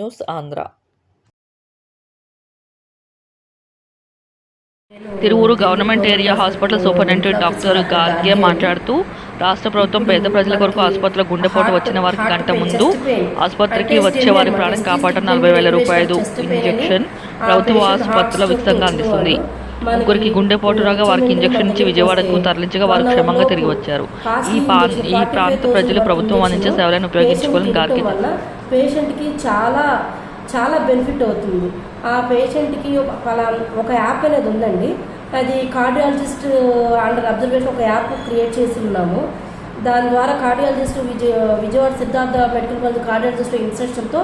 News Andhra Tiruvuru government area hospital superintendent doctor Garge మాట్లాడుతూ రాష్ట్ర ప్రభుత్వం పేద ప్రజల కొరకు ఆసుపత్రిలో గుండెపోటు వచ్చిన వారికి గంట ముందు ఆసుపత్రికి వచ్చే వారి ప్రాణం కాపాడటం నలభై వేల రూపాయలు ఇంజెక్షన్ ప్రభుత్వ ఆసుపత్రిలో ఉచితంగా అందిస్తుంది. ముగ్గురికి గుండెపోటు రాగా వారికి ఇంజెక్షన్ ఇచ్చి విజయవాడకు తరలించగా వారు క్షేమంగా తిరిగి వచ్చారు ఈ ఈ ప్రాంత ప్రజలు ప్రభుత్వం అందించే సేవలను ఉపయోగించుకోవాలని వల్ల పేషెంట్కి చాలా చాలా బెనిఫిట్ అవుతుంది. ఆ పేషెంట్కి ఒక యాప్ అనేది ఉందండి. అది కార్డియాలజిస్ట్ అండర్ అబ్జర్వేషన్ ఒక యాప్ క్రియేట్ చేసి ఉన్నాము. దాని ద్వారా cardiologist Vijaya Vijayawada Siddhartha medical college cardiologist ఇన్స్ట్రక్షన్తో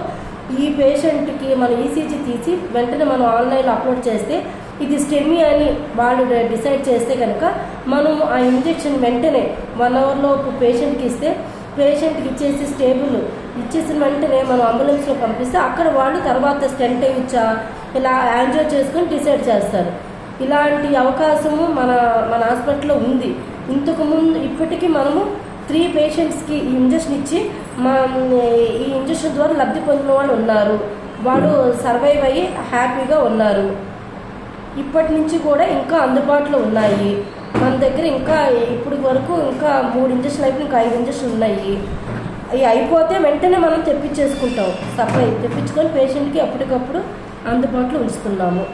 ఈ పేషెంట్కి మనం ఈసీజీ తీసి వెంటనే మనం ఆన్లైన్లో అప్లోడ్ చేస్తే ఇది స్టెమీ అని వాళ్ళు డిసైడ్ చేస్తే కనుక మనం ఆ ఇంజెక్షన్ వెంటనే వన్ అవర్లో పేషెంట్కి ఇస్తే పేషెంట్కి ఇచ్చేసి స్టేబుల్ ఇచ్చేసిన వెంటనే మనం అంబులెన్స్లో పంపిస్తే అక్కడ వాళ్ళు తర్వాత స్టెంట్ ఇచ్చా ఇలా యాంజో చేసుకొని డిసైడ్ చేస్తారు. ఇలాంటి అవకాశము మన మన హాస్పిటల్లో ఉంది. ఇంతకు ముందు ఇప్పటికీ మనము త్రీ పేషెంట్స్కి ఈ ఇంజెక్షన్ ఇచ్చి మా ఈ ఇంజెక్షన్ ద్వారా లబ్ధి పొందిన వాళ్ళు ఉన్నారు. వాళ్ళు సర్వైవ్ అయ్యి హ్యాపీగా ఉన్నారు. ఇప్పటి నుంచి కూడా ఇంకా అందుబాటులో ఉన్నాయి. మన దగ్గర ఇంకా ఇప్పుడు వరకు ఇంకా మూడు ఇంజక్షన్లు అయిపోయి ఇంకా ఐదు ఇంజక్షన్లు ఉన్నాయి. అవి అయిపోతే వెంటనే మనం తెప్పించేసుకుంటాం. సప్లై తెప్పించుకొని పేషెంట్కి ఎప్పటికప్పుడు అందుబాటులో ఉంచుతున్నాము.